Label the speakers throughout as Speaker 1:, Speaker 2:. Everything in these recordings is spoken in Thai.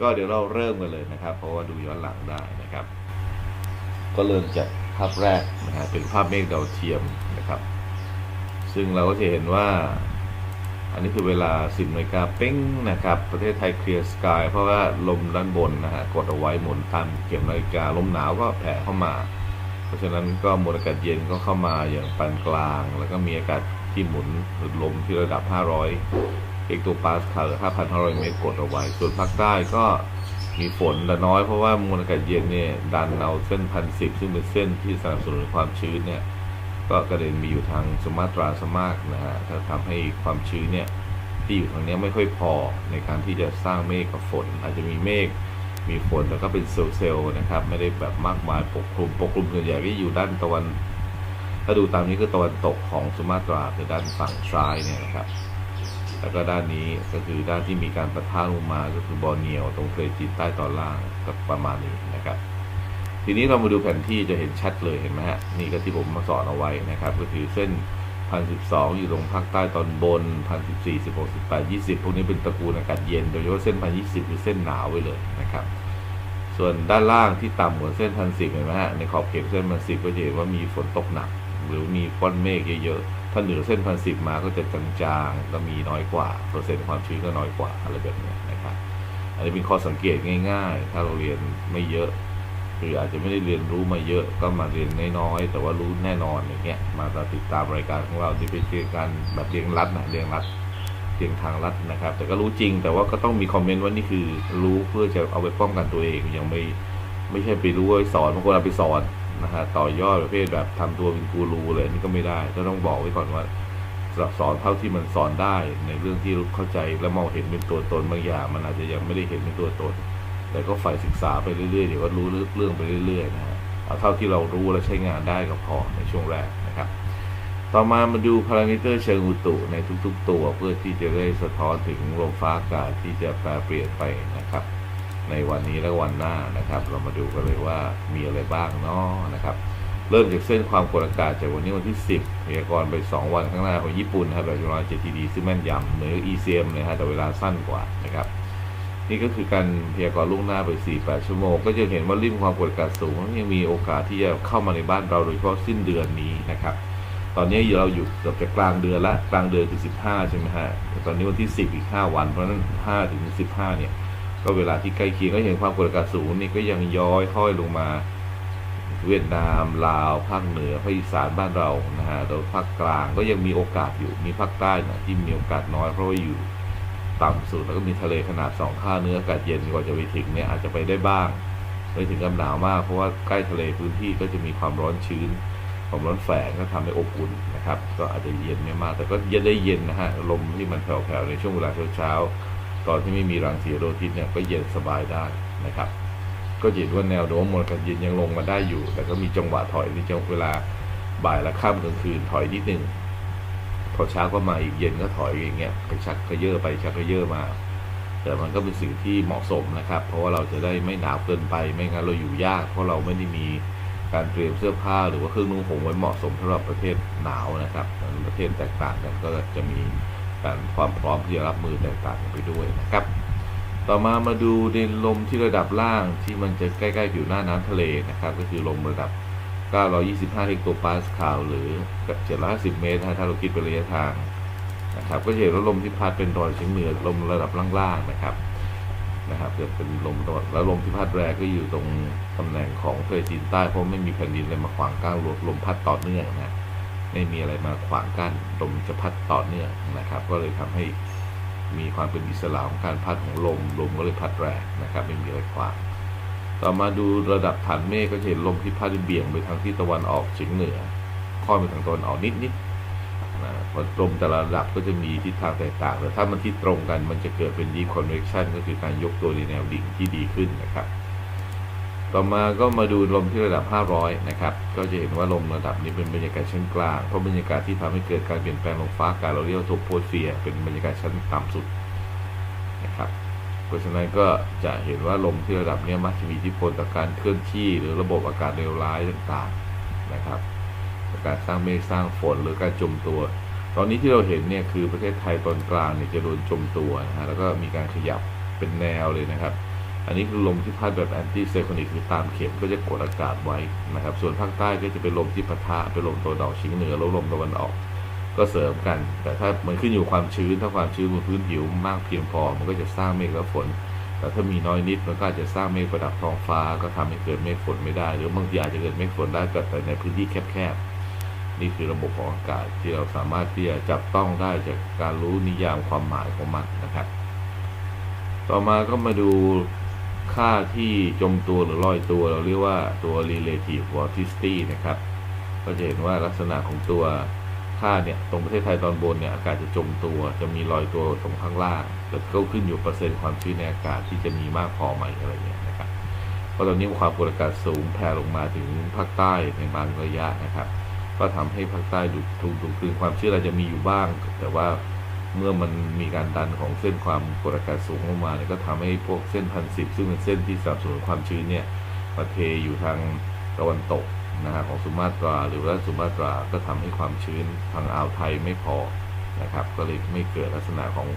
Speaker 1: ก็เดี๋ยวเราเริ่มกันเลยนะครับ เพราะว่าดูย้อนหลังได้นะครับ ก็เริ่มจากภาพแรกนะฮะเป็นภาพเมฆดาวเทียมนะครับ ซึ่งเราก็จะเห็นว่า อันนี้คือเวลา 10นาฬิกาเป้งนะครับ ประเทศไทยเคลียร์สกายเพราะว่าลมด้านบนนะฮะกดเอาไว้หมุนตามเข็มนาฬิกาลมหนาวก็แผ่เข้ามา เพราะฉะนั้นก็มวลอากาศเย็นก็เข้ามาอย่างปานกลาง แล้วก็มีอากาศที่หมุนหรือลมที่ระดับ 500 เอกตัวปาสคาลหรือ5,500 เมตรกดเอาไว้ ส่วนภาคใต้ก็มีฝนแต่น้อยเพราะว่ามวลอากาศเย็นเนี่ยดันเอาเส้นพันสิบซึ่งเป็นเส้นที่สนับสนุนความชื้นเนี่ยก็กระเด็นมีอยู่ทางสุมาตราสมากนะฮะถ้าทำให้ความชื้นเนี่ยที่อยู่ทางนี้ไม่ค่อยพอในการที่จะสร้างเมฆกับฝน อาจจะมีเมฆมีฝนแต่ก็เป็นเซลล์นะครับ ไม่ได้แบบมากมายปกคลุมปกคลุมส่วนใหญ่ก็อยู่ด้านตะวัน ถ้าดูตามนี้คือตะวันตกของสุมาตราคือด้านฝั่งซ้ายเนี่ยนะครับ แล้วก็ด้านนี้ก็คือด้านที่มีการประทะลงมาก็คือบอร์เนียวตรงทะเลจีนใต้ตอนล่างก็ประมาณนี้นะครับ ทีนี้เรามาดูแผนที่จะเห็นชัดเลยเห็นไหมฮะนี่ก็ที่ผมมาสอนเอาไว้นะครับ ก็คือเส้น1012องอยู่ตรงภาคใต้ตอนบน1014 16 18 20พวกนี้เป็นตระกูลอากาศเย็นโดยเฉพาะเส้น1020คือเส้นหนาวไว้เลยนะครับ ส่วนด้านล่างที่ต่ำกว่าเส้น1010เห็นไหมฮะในขอบเขตเส้น1010ก็จะเห็นว่ามีฝนตกหนัก หรือมีก้อนเมฆเยอะๆ ถ้าเหนือเส้น1010มาก็จะจางๆก็มีน้อยกว่า เปอร์เซ็นต์ความชื้นก็น้อยกว่าอะไรแบบนี้นะครับ อันนี้เป็นข้อสังเกตง่าย ๆ ถ้าเราเรียนไม่เยอะคืออาจจะไม่ได้เรียนรู้มาเยอะก็มาเรียนน้อยๆแต่ว่ารู้แน่นอนอย่างเงี้ยมาติดตามรายการของเราที่เป็นเรียนการแบบเรียนรัดนะเรียนรัดเรียนทางรัดนะครับ แต่ก็รู้จริงแต่ว่าก็ต้องมีคอมเมนต์ว่านี่คือรู้เพื่อจะเอาไปป้องกันตัวเองยังไม่ไม่ใช่ไปรู้ไว้สอนบางคนเอาไปสอน นะฮะต่อยอดประเภทแบบทำตัวเป็นกูรูเลยนี่ก็ไม่ได้ก็ต้องบอกไว้ก่อนว่าสับสอนเท่าที่มันสอนได้ในเรื่องที่เข้าใจและมองเห็นเป็นตัวตนบางอย่างมันอาจจะยังไม่ได้เห็นเป็นตัวตน แต่ก็ฝ่ายศึกษาไปเรื่อยๆเดี๋ยวก็รู้เรื่องไปเรื่อยๆนะฮะเอาเท่าที่เรารู้และใช้งานได้ก็พอในช่วงแรกนะครับ ต่อมามาดูพารามิเตอร์เชิงอุตุในทุกๆ ตัวเพื่อที่จะได้สะท้อนถึงลมฟ้าอากาศที่จะแปรเปลี่ยนไปนะครับ ในวันนี้และวันหน้านะครับ เรามาดูกันเลยว่ามีอะไรบ้างเนาะนะครับ เริ่มจากเส้นความกดอากาศจากวันนี้วันที่ 10พยากรณ์ไป 2 วันข้างหน้าของญี่ปุ่นนะครับแบบจุฬา JTD ซึ่งแม่นยำเหมือน ECM เลยฮะแต่เวลาสั้นกว่านะครับนี่ก็คือการพยากรณ์ล่วงหน้าไป 48 ชั่วโมง ก็จะเห็นว่าริมความกดอากาศสูงยังมีโอกาสที่จะเข้ามาในบ้านเราโดยเฉพาะสิ้นเดือนนี้นะครับ ตอนนี้เราอยู่เกือบจะกลางเดือนละกลางเดือนคือ 15 ใช่ไหมฮะแต่ตอนนี้วันที่ 10 อีก 5 วัน เพราะฉะนั้น 5 ถึง 15 เนี่ย ก็เวลาที่ใกล้เคียงก็เห็นความกดอากาศสูงนี่ก็ยังย้อยค่อยลงมา เวียดนามลาวภาคเหนือภาคอีสานบ้านเรานะฮะแล้วภาคกลางก็ยังมีโอกาสอยู่มีภาคใต้นะที่มีโอกาสน้อยเพราะว่าอยู่ต่ำสุดแล้วก็มีทะเลขนาดสองค่าเนื้ออากาศเย็นกว่าจะไปถึงเนี่ยอาจจะไปได้บ้างไม่ถึงกับหนาวมาก เพราะว่าใกล้ทะเลพื้นที่ก็จะมีความร้อนชื้นความร้อนแฝงก็ทำให้อบอุ่นนะครับ ก็อาจจะเย็นไม่มาก แต่ก็เย็นได้เย็นนะฮะลมที่มันแผ่วๆในช่วงเวลาเช้าๆ ตอนที่ไม่มีรังสีโรทิศเนี่ยก็เย็นสบายได้นะครับ ก็เห็นว่าแนวโน้มมวลอากาศเย็นยังลงมาได้อยู่ แต่ก็มีจังหวะถอยในจังหวะเวลาบ่ายและค่ำกลางคืนถอยนิดนึงพอเช้าก็มาอีกเย็นก็ถอยอย่างเงี้ยไปชักกระเยอะไปชักกระเยอะมา แต่มันก็เป็นสิ่งที่เหมาะสมนะครับ เพราะว่าเราจะได้ไม่หนาวเกินไปไม่งั้นเราอยู่ยาก เพราะเราไม่ได้มีการเตรียมเสื้อผ้าหรือว่าเครื่องนุ่งห่มไว้เหมาะสมสำหรับประเทศหนาวนะครับ ประเทศแตกต่างกันก็จะมี การความพร้อมที่จะรับมือแตกต่างกันไปด้วยนะครับ ต่อมามาดูในลมที่ระดับล่างที่มันจะใกล้ๆผิวหน้าน้ำทะเลนะครับ ก็คือลมระดับ 925 เฮกโตปาสคาลหรือ750 เมตรถ้าเราคิดเป็นระยะทางนะครับ ก็จะเห็นว่าลมที่พัดเป็นตะวันเฉียงเหนือลมระดับล่างๆนะครับนะครับจะเป็นลมตะวันแล้วลมที่พัดแรงก็อยู่ตรงตำแหน่งของทะเลจีนใต้เพราะไม่มีแผ่นดินอะไรมาขวางกั้นลมลมพัดต่อเนื่องนะ ไม่มีอะไรมาขวางกั้นลมจะพัดต่อเนื่องนะครับ ก็เลยทำให้มีความเป็นอิสระของการพัดของลมลมก็เลยพัดแรงนะครับ ไม่มีอะไรขวางต่อมาดูระดับฐานเมฆก็จะเห็นลมที่พัดเบี่ยงไปทางที่ตะวันออกเฉียงเหนือค่อยไปทางตะวันออกนิดๆนะพราะลมแต่ละระดับก็จะมีทิศทางแตกต่าง แต่ถ้ามันทิศตรงกันมันจะเกิดเป็น deep convection ก็คือการยกตัวในแนวดิ่งที่ดีขึ้นนะครับ ต่อมาก็มาดูลมที่ระดับ 500 นะครับ ก็จะเห็นว่าลมระดับนี้เป็นบรรยากาศชั้นกลาง เพราะบรรยากาศที่ทำให้เกิดการเปลี่ยนแปลงลมฟ้าอากาศเราเรียกว่าโทโพเฟีย เป็นบรรยากาศชั้นต่ำสุดนะครับ เพราะฉะนั้นก็จะเห็นว่าลมที่ระดับนี้มักจะมีอิทธิพลต่อการเคลื่อนที่หรือระบบอากาศเลวร้ายต่างๆนะครับ การสร้างเมฆสร้างฝนหรือการจมตัว ตอนนี้ที่เราเห็นเนี่ยคือประเทศไทยตอนกลางเนี่ยจะโดนจมตัวนะฮะแล้วก็มีการขยับเป็นแนวเลยนะครับ อันนี้คือลมที่พัดแบบแอนตี้ไซโคนิกคือตามเข็มก็จะกดอากาศไว้นะครับ ส่วนภาคใต้ก็จะเป็นลมที่ปะทะเป็นลมตะวันออกเฉียงเหนือแล้วลมตะวันออก ก็เสริมกัน แต่ถ้ามันขึ้นอยู่ความชื้นถ้าความชื้นบนพื้นผิวมากเพียงพอ มันก็จะสร้างเมฆและฝน แต่ถ้ามีน้อยนิดมันก็อาจจะสร้างเมฆประดับท้องฟ้า ก็ทำให้เกิดเมฆฝนไม่ได้ หรือบางทีอาจจะเกิดเมฆฝนได้แต่ในพื้นที่แคบๆนี่คือระบบของอากาศที่เราสามารถที่จะจับต้องได้จากการรู้นิยามความหมายของมันนะครับ ต่อมาก็มาดู ค่าที่จมตัวหรือลอยตัวเราเรียกว่าตัว relative vorticity นะครับ ก็จะเห็นว่าลักษณะของตัวค่าเนี่ยตรงประเทศไทยตอนบนเนี่ยอากาศจะจมตัว จะมีลอยตัวตรงข้างล่างแต่ก็ขึ้นอยู่เปอร์เซ็นต์ความชื้นในอากาศที่จะมีมากพอไหมอะไรเงี้ยนะครับเพราะตอนนี้ความกดอากาศสูงแผ่ลงมาถึงภาคใต้ในบางระยะนะครับ ก็ทำให้ภาคใต้ดูถูกถูกคืนความชื้นอาจจะมีอยู่บ้าง แต่ว่า เมื่อมันมีการดันของเส้นความกดอากาศสูงลงมาเนี่ยก็ทำให้พวกเส้นพันสิบซึ่งเป็นเส้นที่สับสนุนความชื้นเนี่ยมาเทอยู่ทางตะวันตกนะฮะของสุมาตรา หรือว่าสุมาตราก็ทำให้ความชื้นทางอ่าวไทยไม่พอนะครับ ก็เลยไม่เกิดลักษณะของ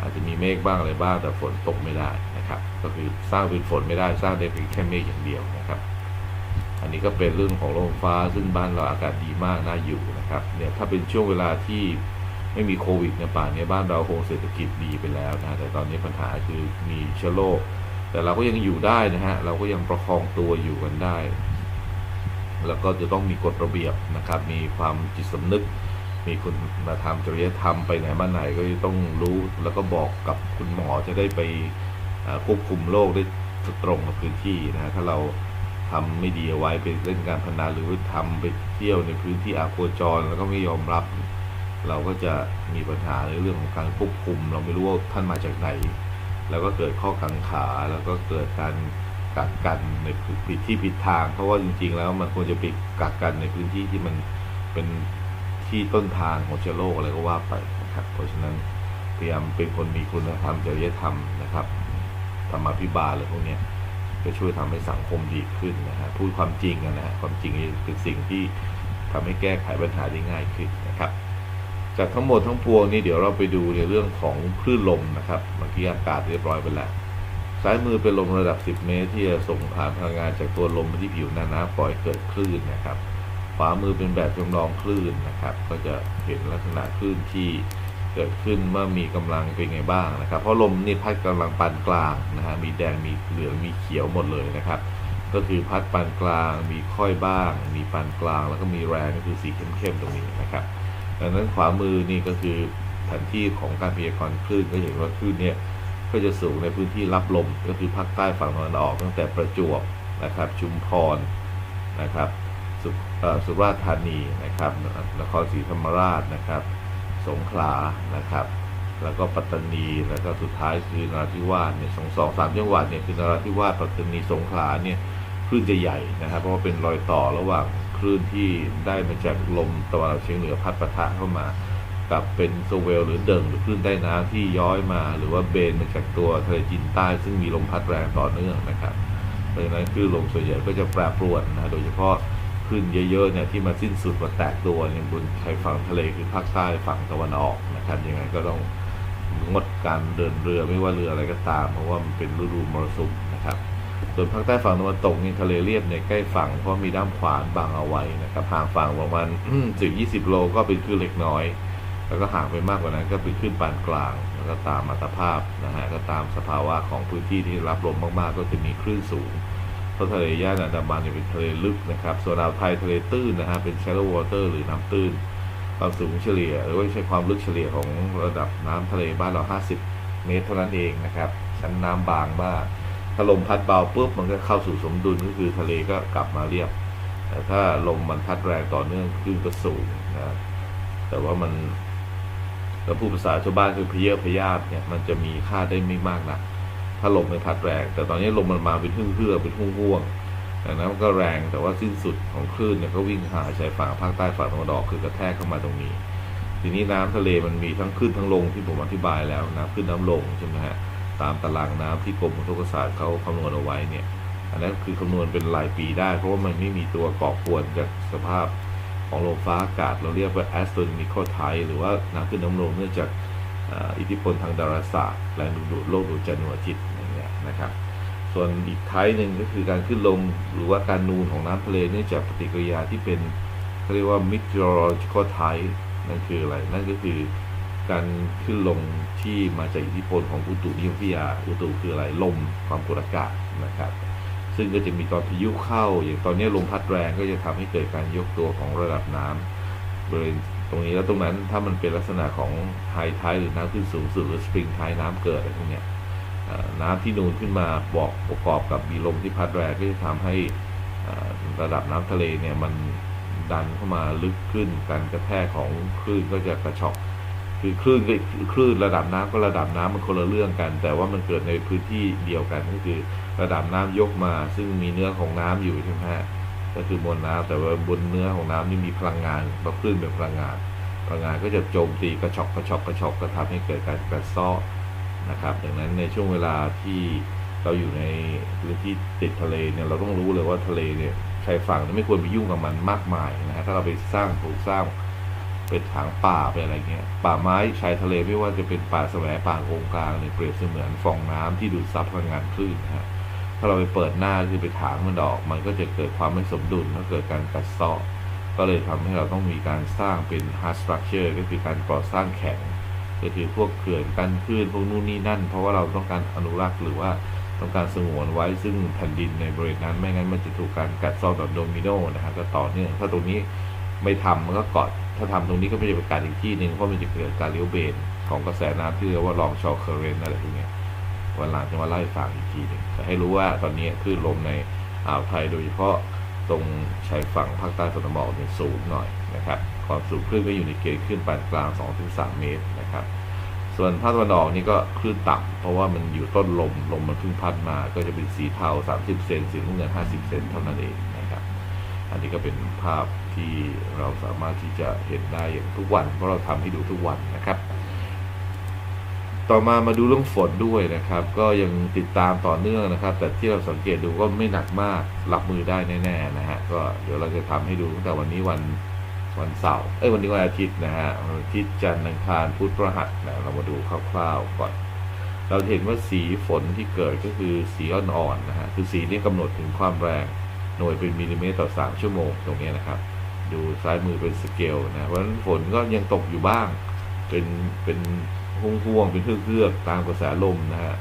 Speaker 1: อาจจะมีเมฆบ้างอะไรบ้างแต่ฝนตกไม่ได้นะครับ ก็คือสร้างเป็นฝนไม่ได้สร้างได้เพียงแค่เมฆอย่างเดียวนะครับ อันนี้ก็เป็นเรื่องของโรงไฟฟ้าซึ่งบ้านเราอากาศดีมากน่าอยู่นะครับเนี่ยถ้าเป็นช่วงเวลาที่ ไม่มีโควิดเนี่ยป่านนี้บ้านเราคงเศรษฐกิจดีไปแล้วนะแต่ตอนนี้ปัญหาคือมีเชื้อโรคแต่เราก็ยังอยู่ได้นะฮะเราก็ยังประคองตัวอยู่กันได้ แล้วก็จะต้องมีกฎระเบียบนะครับ มีความจิตสำนึก มีคุณธรรมจริยธรรมไปไหนมาไหนก็จะต้องรู้แล้วก็บอกกับคุณหมอจะได้ไปควบคุมโรคได้ตรงกับพื้นที่นะฮะถ้าเราทำไม่ดีเอาไว้ไปเล่นการพนันหรือว่าทำไปเที่ยวในพื้นที่อาโคจร แล้วก็ไม่ยอมรับ เราก็จะมีปัญหาในเรื่องของการควบคุม เราไม่รู้ว่าท่านมาจากไหน แล้วก็เกิดข้อกังขาแล้วก็เกิดการกักกันในผิดที่ผิดทาง เพราะว่าจริง ๆ แล้วมันควรจะไปกักกันในพื้นที่ที่มันเป็นที่ต้นทางของเชื้อโรคอะไรก็ว่าไปนะครับ เพราะฉะนั้นพยายามเป็นคนมีคุณธรรมจริยธรรมนะครับธรรมาภิบาลอะไรพวกนี้จะช่วยทำให้สังคมดีขึ้นนะฮะพูดความจริงนะฮะความจริงนี่คือสิ่งที่ทำให้แก้ไขปัญหาได้ง่ายขึ้นนะครับ จากทั้งหมดทั้งปวงนี้เดี๋ยวเราไปดูในเรื่องของคลื่นลมนะครับเมื่อกี้อากาศเรียบร้อยไปแล้วซ้ายมือเป็นลมระดับ 10 เมตร ที่จะส่งผ่านพลังงานจากตัวลมไปที่ผิวหน้าน้ำปล่อยเกิดคลื่นนะครับขวามือเป็นแบบจำลองคลื่นนะครับ ก็จะเห็นลักษณะคลื่นที่เกิดขึ้นเมื่อมีกำลังเป็นไงบ้างนะครับ เพราะลมนี่พัดกำลังปานกลางนะฮะมีแดงมีเหลืองมีเขียวหมดเลยนะครับ ก็คือพัดปานกลาง มีค่อยบ้าง มีปานกลาง แล้วก็มีแรงก็คือสีเข้มๆตรงนี้นะครับ ดังนั้นขวามือนี่ก็คือแผนที่ของการพยากรณ์คลื่นก็เห็นว่าคลื่นเนี่ยก็จะสูงในพื้นที่รับลมก็คือภาคใต้ฝั่งตะวันออก ตั้งแต่ประจวบนะครับชุมพรนะครับสุเอ่อสุราษฎร์ธานีนะครับนครศรีธรรมราชนะครับ สงขลานะครับ แล้วก็ปัตตานีแล้วก็สุดท้ายคือนราธิวาสเนี่ยสองสองสามจังหวัดเนี่ยคือนราธิวาสปัตตานีสงขลาเนี่ยคลื่นจะใหญ่นะครับ เพราะว่าเป็นรอยต่อระหว่าง คลื่นที่ได้มาจากลมตะวันออกเฉียงเหนือพัดปะทะเข้ามา กับเป็นโซเวลหรือเดิงหรือคลื่นใต้น้ำที่ย้อยมา หรือว่าเบนมาจากตัวทะเลจีนใต้ ซึ่งมีลมพัดแรงต่อเนื่องนะครับ เพราะฉะนั้นคลื่นลมส่วนใหญ่ก็จะแปรปรวนนะโดยเฉพาะคลื่นเยอะๆเนี่ยที่มาสิ้นสุดมาแตกตัวเนี่ยบนชายฝั่งทะเลคือภาคใต้ฝั่งตะวันออกนะครับยังไงก็ต้องงดการเดินเรือไม่ว่าเรืออะไรก็ตาม เพราะว่ามันเป็นฤดูมรสุมนะครับ ส่วนภาคใต้ฝั่งตะวันตกนี่ทะเลเรียบเนี่ยใกล้ฝั่งเพราะมีด้ามขวานบังเอาไว้นะครับห่างฝั่งประมาณสิบยี่สิบโลก็เป็นคลื่นเล็กน้อย แล้วก็ห่างไปมากกว่านั้นก็เป็นคลื่นปานกลาง แล้วก็ตามอัตภาพนะฮะก็ตามสภาวะของพื้นที่ที่รับลมมากๆ ก็จะมีคลื่นสูงเพราะทะเลย่านอันดามันเนี่ยเป็นทะเลลึกนะครับส่วนอ่าวไทยทะเลตื้นนะฮะเป็น shallow water หรือน้ำตื้นความสูงเฉลี่ยหรือว่าใช้ความลึกเฉลี่ยของระดับน้ำทะเลบ้านเรา 50 เมตรเท่านั้นเองนะครับชั้นน้ำบางมาก ถ้าลมพัดเบาปุ๊บมันก็เข้าสู่สมดุลก็คือทะเลก็กลับมาเรียบแต่ถ้าลมมันพัดแรงต่อเนื่องคลื่นก็สูงนะแต่ว่ามันถ้าพูดภาษาชาวบ้านคือเพเยอะพยาบเนี่ยมันจะมีค่าได้ไม่มากนะถ้าลมไม่พัดแรง แต่ตอนนี้ลมมันมาเป็นเฮือกๆเป็นห่วงๆดังนั้นมันก็แรงแต่ว่าสิ้นสุดของคลื่นเนี่ยก็วิ่งหาชายฝั่งภาคใต้ฝั่งตะวันออกคือกระแทกเข้ามาตรงนี้ ทีนี้น้ำทะเลมันมีทั้งขึ้นทั้งลงที่ผมอธิบายแล้วน้ำขึ้นน้ำลงใช่ไหมฮะ ตามตารางน้ำที่กรมอุตุศาสตร์เขาคำนวณเอาไว้เนี่ย อันนั้นคือคำนวณเป็นรายปีได้ เพราะว่ามันไม่มีตัวก่อกวนจากสภาพของลมฟ้าอากาศ เราเรียกว่า astronomical tide หรือว่าน้ำขึ้นน้ำลงเนื่องจากอิทธิพลทางดาราศาสตร์แรงดึงดูดโลกดูดจันทร์ดวงอาทิตย์อย่างเงี้ยนะครับ ส่วนอีกไทป์หนึ่งก็คือการขึ้นลงหรือว่าการนูนของน้ำทะเลเนื่องจากปฏิกิริยาที่เป็นเขาเรียกว่า meteorological type นั่นคืออะไร นั่นก็คือ การขึ้นลงที่มาจากอิทธิพลของอุตุนิยมวิทยาอุตุคืออะไรลมความกดอากาศนะครับ ซึ่งก็จะมีตอนพายุเข้า อย่างตอนนี้ลมพัดแรงก็จะทำให้เกิดการยกตัวของระดับน้ำบริเวณตรงนี้แล้วตรงนั้นถ้ามันเป็นลักษณะของไฮไทหรือน้ำขึ้นสูงสุดหรือสปริงไทน้ำเกิดอะไรพวกเนี้ยน้ำที่นูนขึ้นมาบอกประกอบกับมีลมที่พัดแรงก็จะทำให้ระดับน้ำทะเลเนี่ยมันดันเข้ามาลึกขึ้นการกระแทกของคลื่นก็จะกระชอก คือคลื่นคลื่นระดับน้ำก็ระดับน้ำมันคนละเรื่องกัน แต่ว่ามันเกิดในพื้นที่เดียวกันก็คือระดับน้ำยกมา ซึ่งมีเนื้อของน้ำอยู่ใช่ไหมฮะก็คือมวลน้ำแต่ว่าบนเนื้อของน้ำนี่มีพลังงานแบบคลื่นเป็นพลังงาน พลังงานก็จะโจมตีกระชอกกระชอกกระชอกก็ทำให้เกิดการกระซ้อนะครับดังนั้นในช่วงเวลาที่เราอยู่ในพื้นที่ติดทะเลเนี่ยเราต้องรู้เลยว่าทะเลเนี่ยชายฝั่งไม่ควรไปยุ่งกับมันมากมายนะฮะถ้าเราไปสร้างปลูกสร้าง เป็นถางป่าไปอะไรเงี้ย ป่าไม้ชายทะเลไม่ว่าจะเป็นป่าแสวป่าโกงกลางเนี่ยเปรียบเสมือนฟองน้ำที่ดูดซับพลังงานคลื่นนะฮะถ้าเราไปเปิดหน้าคือไปถางมันออก มันก็จะเกิดความไม่สมดุลแล้วเกิดการกัดเซาะก็เลยทำให้เราต้องมีการสร้างเป็น hard structure ก็คือการก่อสร้างแข็ง ก็คือพวกเขื่อนกันคลื่นพวกนู่นนี่นั่น เพราะว่าเราต้องการอนุรักษ์หรือว่าต้องการสงวนไว้ซึ่งแผ่นดินในบริเวณนั้นไม่งั้นมันจะถูกการกัดเซาะแบบโดมิโนนะฮะก็ต่อเนื่องถ้าตรงนี้ ไม่ทำมันก็เกาะถ้าทำตรงนี้ก็ไม่จะเป็นการอีกที่หนึ่งเพราะมันจะเกิดการเลี้ยวเบนของกระแสน้ำที่เรียกว่าลองชอเคอร์เรนอะไรพวกเนี้ยวันหลังจะมาเล่าให้ฟังอีกทีหนึงแต่ให้รู้ว่าตอนนี้คลื่นลมในอ่าวไทยโดยเฉพาะตรงชายฝั่งภาคใต้ตะวันออกเนี่ยสูงหน่อยนะครับความสูงคลื่นก็อยู่ในเกณฑ์คลื่นปานกลาง 2-3 เมตรนะครับ ส่วนภาคตะวันออกนี่ก็คลื่นต่ำเพราะว่ามันอยู่ต้นลมลมมันเพิ่งพัดมาก็จะเป็นสีเทา 30 เซนสีน้ำเงิน 50 เซนเท่านั้นเองนะครับ อันนี้ก็เป็นภาพ ที่เราสามารถที่จะเห็นได้อย่างทุกวัน เพราะเราทำให้ดูทุกวันนะครับ ต่อมามาดูเรื่องฝนด้วยนะครับ ก็ยังติดตามต่อเนื่องนะครับ แต่ที่เราสังเกตดูก็ไม่หนักมากรับมือได้แน่ๆนะฮะก็เดี๋ยวเราจะทำให้ดูตั้งแต่วันนี้วันวันเสาร์เอ้ยวันนี้วันอาทิตย์นะฮะอาทิตย์จันทร์อังคารพุธพฤหัสนะเรามาดูคร่าวๆก่อนเราเห็นว่าสีฝนที่เกิดก็คือสีอ่อนๆนะฮะ คือสีนี้กำหนดถึงความแรง หน่วยเป็นมิลลิเมตรต่อ 3 ชั่วโมงตรงนี้นะครับ ดูซ้ายมือเป็นสเกลนะเพราะฉะนั้นฝนก็ยังตกอยู่บ้าง เป็นเป็นห่วงๆเป็นเฮือกๆตามกระแสลมนะฮะ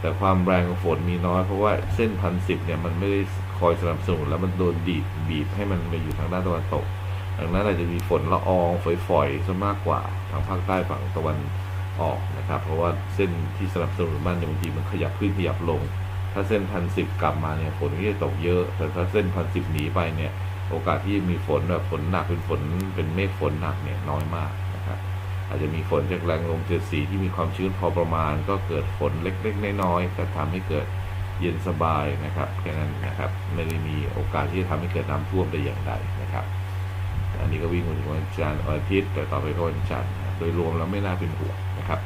Speaker 1: แต่ความแรงของฝนมีน้อยเพราะว่าเส้นพันสิบเนี่ยมันไม่ได้คอยสนับสนุนแล้วมันโดนดีดบีบให้มันไปอยู่ทางด้านตะวันตก ดังนั้นอาจจะมีฝนละอองฝอยๆซะมากกว่าทางภาคใต้ฝั่งตะวันออกนะครับ เพราะว่าเส้นที่สนับสนุนมันเนี่ยบางทีมันขยับขึ้นขยับลง ถ้าเส้นพันสิบกลับมาเนี่ยฝนก็จะตกเยอะ แต่ถ้าเส้นพันสิบหนีไปเนี่ย โอกาสที่มีฝนแบบฝนหนักเป็นฝนเป็นเมฆฝนหนักเนี่ยน้อยมากนะครับอาจจะมีฝนจากแรงลมเจ็ดสีที่มีความชื้นพอประมาณ ก็เกิดฝนเล็กๆน้อยๆแต่ทำให้เกิดเย็นสบายนะครับแค่นั้นนะครับไม่ได้มีโอกาสที่จะทำให้เกิดน้ำท่วมแต่อย่างใดนะครับ อันนี้ก็วิ่งมาถึงวันจันทร์อาทิตย์แต่ต่อไปก็วันจันทร์โดยรวมแล้วไม่น่าเป็นห่วงนะครับ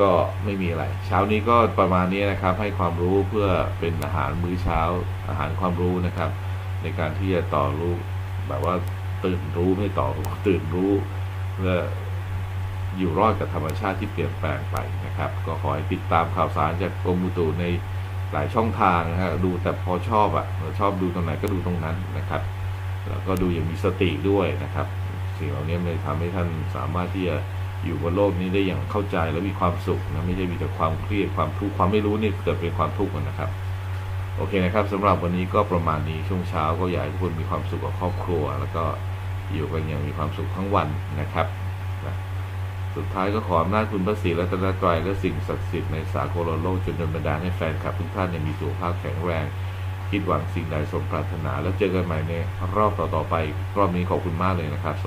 Speaker 1: ก็ไม่มีอะไร เช้านี้ก็ประมาณนี้นะครับ ให้ความรู้เพื่อเป็นอาหารมื้อเช้าอาหารความรู้นะครับ ในการที่จะต่อรู้ แบบว่าตื่นรู้ไม่ต่อรู้ตื่นรู้เพื่ออยู่รอดกับธรรมชาติที่เปลี่ยนแปลงไปนะครับ ก็ขอให้ติดตามข่าวสารจากกรมอุตุในหลายช่องทางนะฮะดูแต่พอชอบอะ่ะชอบดูตรงไหนก็ดูตรงนั้นนะครับ แล้วก็ดูอย่างมีสติด้วยนะครับ สิ่งเหล่านี้มันทำให้ท่านสามารถที่จะอยู่บนโลกนี้ได้อย่างเข้าใจและมีความสุขนะไม่ใช่มีแต่ความเครียดความทุกข์ความไม่รู้นี่เกิดเป็นความทุกข์นะครับ โอเคนะครับสำหรับวันนี้ก็ประมาณนี้ช่วงเช้าก็อยากให้ทุกคนมีความสุขกับครอบครัว แล้วก็อยู่กันอย่างมีความสุขทั้งวันนะครับนะสุดท้ายก็ขออำนาจคุณพระศรีรัตนตรัยและสิ่งศักดิ์สิทธิ์ในสากลโลกจนดลบันดาลให้แฟนคลับทุกท่านมีสุขภาพแข็งแรง คิดหวังสิ่งใดสมปรารถนา แล้วเจอกันใหม่ในรอบต่อๆไป รอบนี้ขอบคุณมากเลยนะครับสวัสดี